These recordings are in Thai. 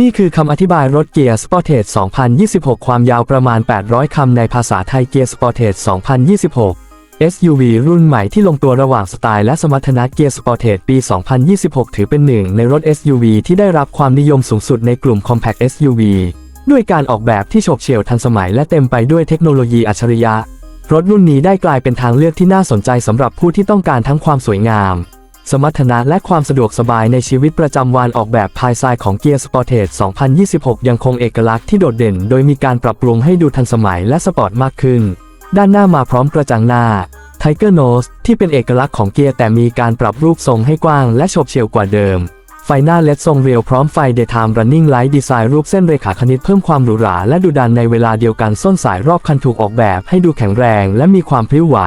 นี่คือคำอธิบายรถเกียร์ Sportage 2026 ความยาวประมาณ 800 คำในภาษาไทยเกียร์ Sportage 2026 SUV รุ่นใหม่ที่ลงตัวระหว่างสไตล์และสมรรถนะเกียร์ Sportage ปี 2026 ถือเป็นหนึ่งในรถ SUV ที่ได้รับความนิยมสูงสุดในกลุ่ม Compact SUV ด้วยการออกแบบที่โฉบเฉี่ยวทันสมัยและเต็มไปด้วยเทคโนโลยีอัจฉริยะ รถรุ่นนี้ได้กลายเป็นทางเลือกที่น่าสนใจสำหรับผู้ที่ต้องการทั้งความสวยงาม สมรรถนะและความสะดวกสบายในชีวิตประจำวันออกแบบภายใต้ของเกียร์ Sportage 2026 ยังคงเอกลักษณ์ที่โดดเด่น โดยมีการปรับปรุงให้ดูทันสมัยและสปอร์ตมากขึ้น ด้านหน้ามาพร้อมกระจังหน้า Tiger Nose ที่เป็นเอกลักษณ์ของเกียร์แต่มีการปรับรูปทรงให้กว้างและโฉบเฉี่ยวกว่าเดิม ไฟหน้าเลดทรงเรียวพร้อมไฟ Daytime Running Light ดีไซน์รูปเส้นเรขาคณิตเพิ่มความหรูหราและดุดันในเวลาเดียวกันส้นสายรอบคันถูกออกแบบให้ดูแข็งแรงและมีความพลิ้วไหว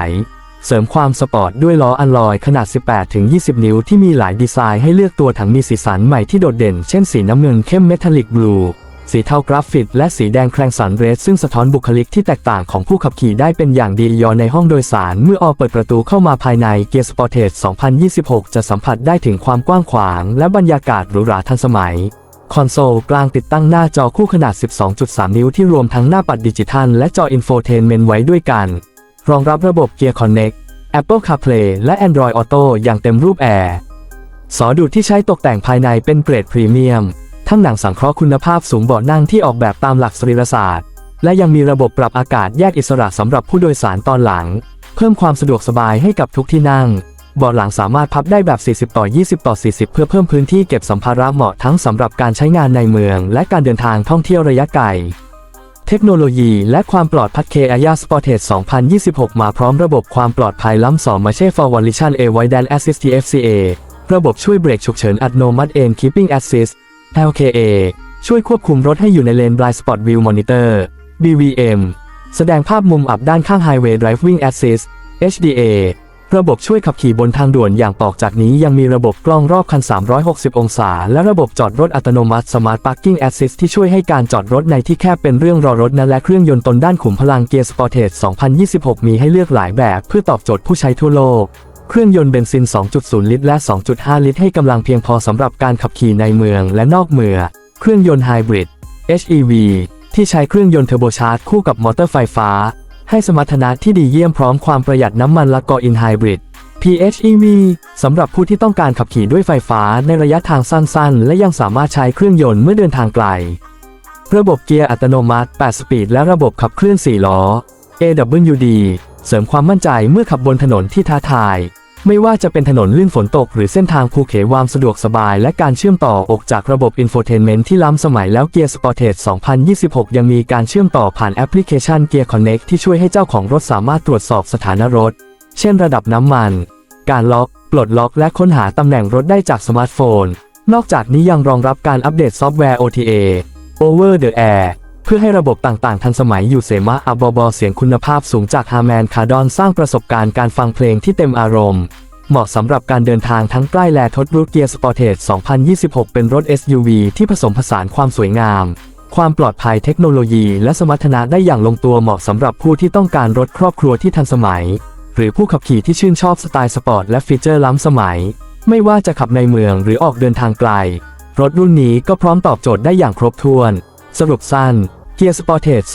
เสริมความสปอร์ตด้วยล้ออัลลอยขนาด 18-20 นิ้วที่มีหลายดีไซน์ให้เลือกตัวถังมีสีสันใหม่ที่โดดเด่น เช่นสีน้ำเงินเข้มเมทัลลิกบลู สีเทากราฟิตและสีแดงแครงสันเรสซึ่งสะท้อนบุคลิกที่แตกต่างของผู้ขับขี่ได้เป็นอย่างดียอในห้องโดยสาร เมื่อออเปิดประตูเข้ามาภายในเกียร์สปอร์เทส2026 จะสัมผัสได้ถึงความกว้างขวาง และบรรยากาศหรูหราทันสมัยคอนโซลกลางติดตั้งหน้าจอคู่ขนาด 12.3 นิ้วที่รวมทั้งหน้าปัดดิจิทัลและจออินโฟเทนเมนต์ไว้ด้วยกัน รองรับระบบเกียร์ Connect Apple CarPlay และ Android Auto อย่างเต็มรูปแอร์สอดูดที่ใช้ตกแต่งภายในเป็นเกรดพรีเมียม ทั้งหนังสังเคราะห์คุณภาพสูงเบาะนั่งที่ออกแบบตามหลักสรีรศาสตร์ และยังมีระบบปรับอากาศแยกอิสระสำหรับผู้โดยสารตอนหลัง เพิ่มความสะดวกสบายให้กับทุกที่นั่ง เบาะหลังสามารถพับได้แบบ 40 ต่อ 20 ต่อ 40 เพื่อเพิ่มพื้นที่เก็บสัมภาระเหมาะทั้งสำหรับการใช้งานในเมือง และการเดินทางท่องเที่ยวระยะไกล เทคโนโลยีและความปลอดภัยเคอาญาสปอร์เทส2026 มาพร้อมระบบความปลอดภัยล้ำสองมาเช่ for v a l i t i o n A w i d e n Assist TFCA ระบบช่วยเบรกฉุกเฉินอัตโนมัติ Aim Keeping Assist LKA ช่วยควบคุมรถให้อยู่ในเลน Blind Spot View Monitor BVM แสดงภาพมุมอับด้านข้าง Highway Driving Assist HDA ระบบช่วยขับขี่บนทางด่วนอย่างต่อจากนี้ยังมีระบบกล้องรอบคัน 360 องศา และระบบจอดรถอัตโนมัติ Smart Parking Assist ที่ช่วยให้การจอดรถในที่แคบเป็นเรื่องรอรถนั้นและเครื่องยนต์ตนด้านขุมพลังเกียร์ Sportage 2026 มีให้เลือกหลายแบบเพื่อตอบโจทย์ผู้ใช้ทั่วโลก เครื่องยนต์เบนซิน 2.0 ลิตร และ 2.5 ลิตร ให้กำลังเพียงพอสำหรับการขับขี่ในเมืองและนอกเมือง เครื่องยนต์ไฮบริด HEV ที่ใช้เครื่องยนต์เทอร์โบชาร์จคู่กับมอเตอร์ไฟฟ้า ให้สมรรถนะที่ดีเยี่ยมพร้อมความประหยัดน้ำมันและกออินไฮบริด PHEV สำหรับผู้ที่ต้องการขับขี่ด้วยไฟฟ้าในระยะทางสั้นๆ และยังสามารถใช้เครื่องยนต์เมื่อเดินทางไกล ระบบเกียร์อัตโนมัติ 8 สปีด และระบบขับเคลื่อน 4 ล้อ AWD เสริมความมั่นใจเมื่อขับบนถนนที่ท้าทาย ไม่ว่าจะเป็นถนนลื่นฝนตก หรือเส้นทางภูเขวามสะดวกสบาย และการเชื่อมต่อออกจากระบบอินโฟเทนเมนต์ที่ล้ำสมัยแล้วเกียร์ Sportage 2026 ยังมีการเชื่อมต่อผ่านแอปพลิเคชัน Gear Connect ที่ช่วยให้เจ้าของรถสามารถตรวจสอบสถานะรถ เช่นระดับน้ำมัน การล็อก ปลดล็อก และค้นหาตำแหน่งรถได้จากสมาร์ทโฟน นอกจากนี้ยังรองรับการอัปเดตซอฟต์แวร์ OTA Over the Air เพื่อให้ระบบต่างๆ ทันสมัยอยู่เสมาอับบอเสียงคุณภาพสูงจากฮาร์แมนคาร์ดอนสร้างประสบการณ์การฟังเพลงที่เต็มอารมณ์ เหมาะสำหรับการเดินทางทั้งใกล้และทดรูทเกียร์สปอร์เทส2026 เป็นรถ SUV ที่ผสมผสานความสวยงาม ความปลอดภัยเทคโนโลยีและสมรรถนะได้อย่างลงตัวเหมาะสำหรับผู้ที่ต้องการรถครอบครัวที่ทันสมัย หรือผู้ขับขี่ที่ชื่นชอบสไตล์สปอร์ตและฟีเจอร์ล้ำสมัย ไม่ว่าจะขับในเมืองหรือออกเดินทางไกล รถรุ่นนี้ก็พร้อมตอบโจทย์ได้อย่างครบถ้วน สรุปสั้น Gear Sportage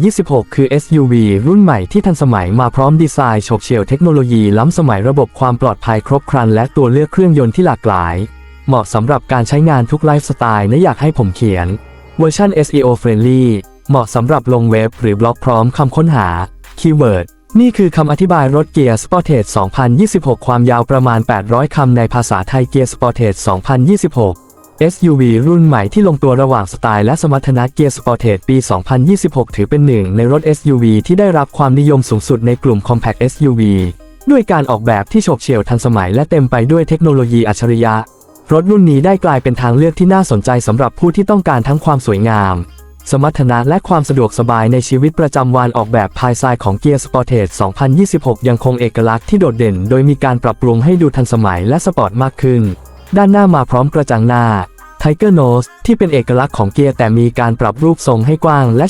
2026 คือ SUV รุ่นใหม่ที่ทันสมัยมาพร้อมดีไซน์ฉบเฉี่ยวเทคโนโลยีล้ำสมัยระบบความปลอดภัยครบครัน และตัวเลือกเครื่องยนต์ที่หลากหลาย เหมาะสำหรับการใช้งานทุกไลฟ์สไตล์นะอยากให้ผมเขียน เวอร์ชัน SEO friendly เหมาะสำหรับลงเว็บหรือบล็อกพร้อมคำค้นหาคีย์เวิร์ดนี่คือคำอธิบายรถเกียร์ Sportage 2026 ความยาวประมาณ 800 คำในภาษาไทยเกียร์ Sportage 2026 SUV รุ่นใหม่ที่ลงตัวระหว่างสไตล์และสมรรถนะเกียร์ Sportage ปี 2026 ถือเป็นหนึ่งในรถ SUV ที่ได้รับความนิยมสูงสุดในกลุ่ม Compact SUV ด้วยการออกแบบที่โฉบเฉี่ยวทันสมัยและเต็มไปด้วยเทคโนโลยีอัจฉริยะ รถรุ่นนี้ได้กลายเป็นทางเลือกที่น่าสนใจสำหรับผู้ที่ต้องการทั้งความสวยงาม สมรรถนะและความสะดวกสบายในชีวิตประจำวันออกแบบภายใต้ของเกียร์ Sportage 2026 ยังคงเอกลักษณ์ที่โดดเด่น โดยมีการปรับปรุงให้ดูทันสมัยและสปอร์ตมากขึ้น ด้านหน้ามาพร้อมกระจังหน้า Tiger Nose ที่เป็นเอกลักษณ์ของเกียร์แต่มีการปรับรูปทรงให้กว้างและ